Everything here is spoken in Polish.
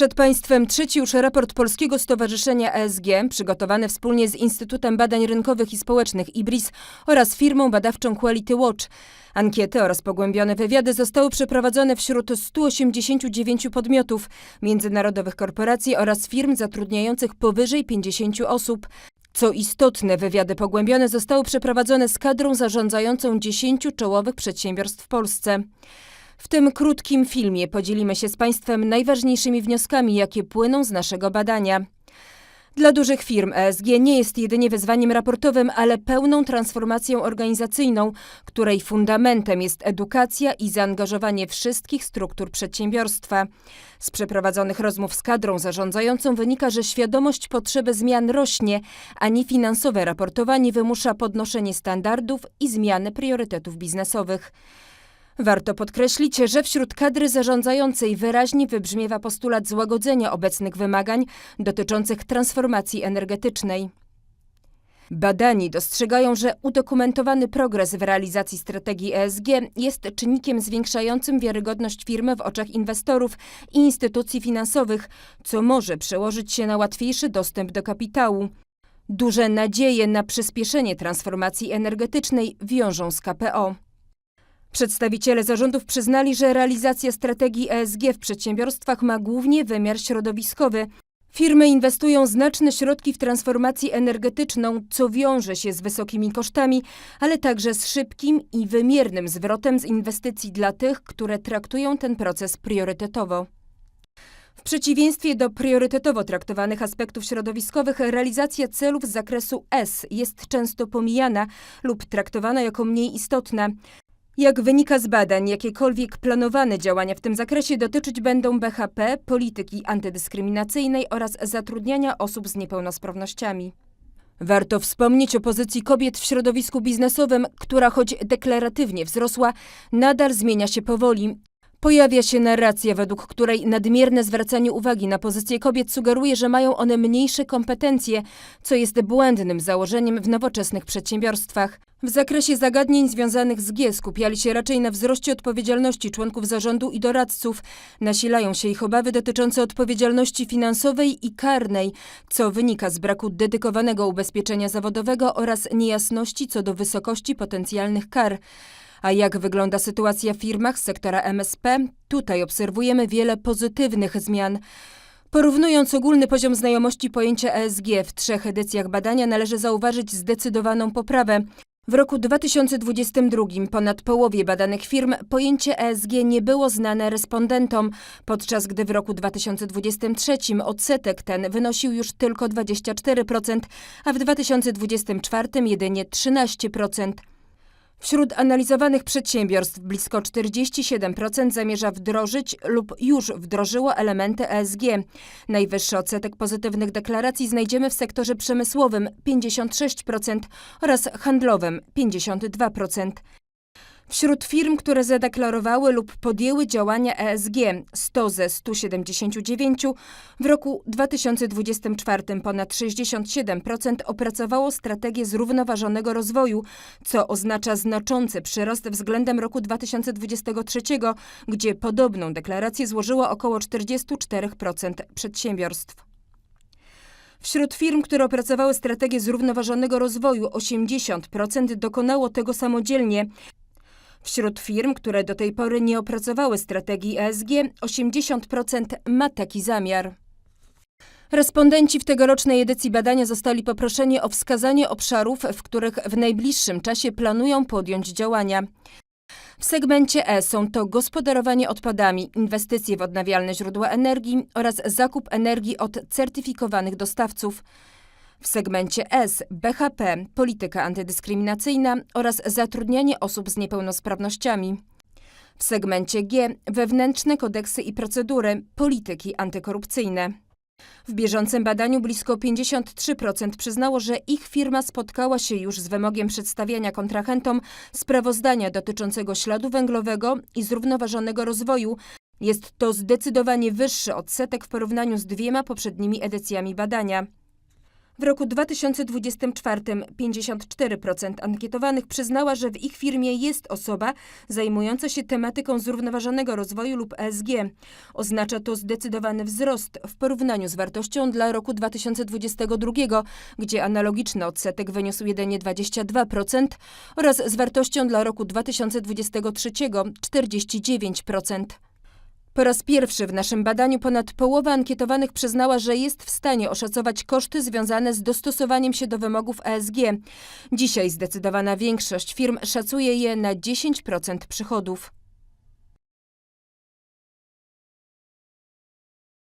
Przed Państwem trzeci już raport Polskiego Stowarzyszenia ESG, przygotowany wspólnie z Instytutem Badań Rynkowych i Społecznych IBRIS oraz firmą badawczą Quality Watch. Ankiety oraz pogłębione wywiady zostały przeprowadzone wśród 189 podmiotów, międzynarodowych korporacji oraz firm zatrudniających powyżej 50 osób. Co istotne, wywiady pogłębione zostały przeprowadzone z kadrą zarządzającą 10 czołowych przedsiębiorstw w Polsce. W tym krótkim filmie podzielimy się z Państwem najważniejszymi wnioskami, jakie płyną z naszego badania. Dla dużych firm ESG nie jest jedynie wyzwaniem raportowym, ale pełną transformacją organizacyjną, której fundamentem jest edukacja i zaangażowanie wszystkich struktur przedsiębiorstwa. Z przeprowadzonych rozmów z kadrą zarządzającą wynika, że świadomość potrzeby zmian rośnie, a niefinansowe raportowanie wymusza podnoszenie standardów i zmiany priorytetów biznesowych. Warto podkreślić, że wśród kadry zarządzającej wyraźnie wybrzmiewa postulat złagodzenia obecnych wymagań dotyczących transformacji energetycznej. Badani dostrzegają, że udokumentowany progres w realizacji strategii ESG jest czynnikiem zwiększającym wiarygodność firmy w oczach inwestorów i instytucji finansowych, co może przełożyć się na łatwiejszy dostęp do kapitału. Duże nadzieje na przyspieszenie transformacji energetycznej wiążą z KPO. Przedstawiciele zarządów przyznali, że realizacja strategii ESG w przedsiębiorstwach ma głównie wymiar środowiskowy. Firmy inwestują znaczne środki w transformację energetyczną, co wiąże się z wysokimi kosztami, ale także z szybkim i wymiernym zwrotem z inwestycji dla tych, które traktują ten proces priorytetowo. W przeciwieństwie do priorytetowo traktowanych aspektów środowiskowych, realizacja celów z zakresu S jest często pomijana lub traktowana jako mniej istotna. Jak wynika z badań, jakiekolwiek planowane działania w tym zakresie dotyczyć będą BHP, polityki antydyskryminacyjnej oraz zatrudniania osób z niepełnosprawnościami. Warto wspomnieć o pozycji kobiet w środowisku biznesowym, która choć deklaratywnie wzrosła, nadal zmienia się powoli. Pojawia się narracja, według której nadmierne zwracanie uwagi na pozycję kobiet sugeruje, że mają one mniejsze kompetencje, co jest błędnym założeniem w nowoczesnych przedsiębiorstwach. W zakresie zagadnień związanych z G skupiali się raczej na wzroście odpowiedzialności członków zarządu i doradców. Nasilają się ich obawy dotyczące odpowiedzialności finansowej i karnej, co wynika z braku dedykowanego ubezpieczenia zawodowego oraz niejasności co do wysokości potencjalnych kar. A jak wygląda sytuacja w firmach sektora MSP? Tutaj obserwujemy wiele pozytywnych zmian. Porównując ogólny poziom znajomości pojęcia ESG w trzech edycjach badania, należy zauważyć zdecydowaną poprawę. W roku 2022 ponad połowie badanych firm pojęcie ESG nie było znane respondentom, podczas gdy w roku 2023 odsetek ten wynosił już tylko 24%, a w 2024 jedynie 13%. Wśród analizowanych przedsiębiorstw blisko 47% zamierza wdrożyć lub już wdrożyło elementy ESG. Najwyższy odsetek pozytywnych deklaracji znajdziemy w sektorze przemysłowym 56% oraz handlowym 52%. Wśród firm, które zadeklarowały lub podjęły działania ESG 100 ze 179, w roku 2024 ponad 67% opracowało strategię zrównoważonego rozwoju, co oznacza znaczący przyrost względem roku 2023, gdzie podobną deklarację złożyło około 44% przedsiębiorstw. Wśród firm, które opracowały strategię zrównoważonego rozwoju, 80% dokonało tego samodzielnie, Wśród firm, które do tej pory nie opracowały strategii ESG, 80% ma taki zamiar. Respondenci w tegorocznej edycji badania zostali poproszeni o wskazanie obszarów, w których w najbliższym czasie planują podjąć działania. W segmencie E są to gospodarowanie odpadami, inwestycje w odnawialne źródła energii oraz zakup energii od certyfikowanych dostawców. W segmencie S BHP, polityka antydyskryminacyjna oraz zatrudnianie osób z niepełnosprawnościami. W segmencie G wewnętrzne kodeksy i procedury, polityki antykorupcyjne. W bieżącym badaniu blisko 53% przyznało, że ich firma spotkała się już z wymogiem przedstawiania kontrahentom sprawozdania dotyczącego śladu węglowego i zrównoważonego rozwoju. Jest to zdecydowanie wyższy odsetek w porównaniu z dwiema poprzednimi edycjami badania. W roku 2024 54% ankietowanych przyznała, że w ich firmie jest osoba zajmująca się tematyką zrównoważonego rozwoju lub ESG. Oznacza to zdecydowany wzrost w porównaniu z wartością dla roku 2022, gdzie analogiczny odsetek wyniósł jedynie 22% oraz z wartością dla roku 2023 49%. Po raz pierwszy w naszym badaniu ponad połowa ankietowanych przyznała, że jest w stanie oszacować koszty związane z dostosowaniem się do wymogów ESG. Dzisiaj zdecydowana większość firm szacuje je na 10% przychodów.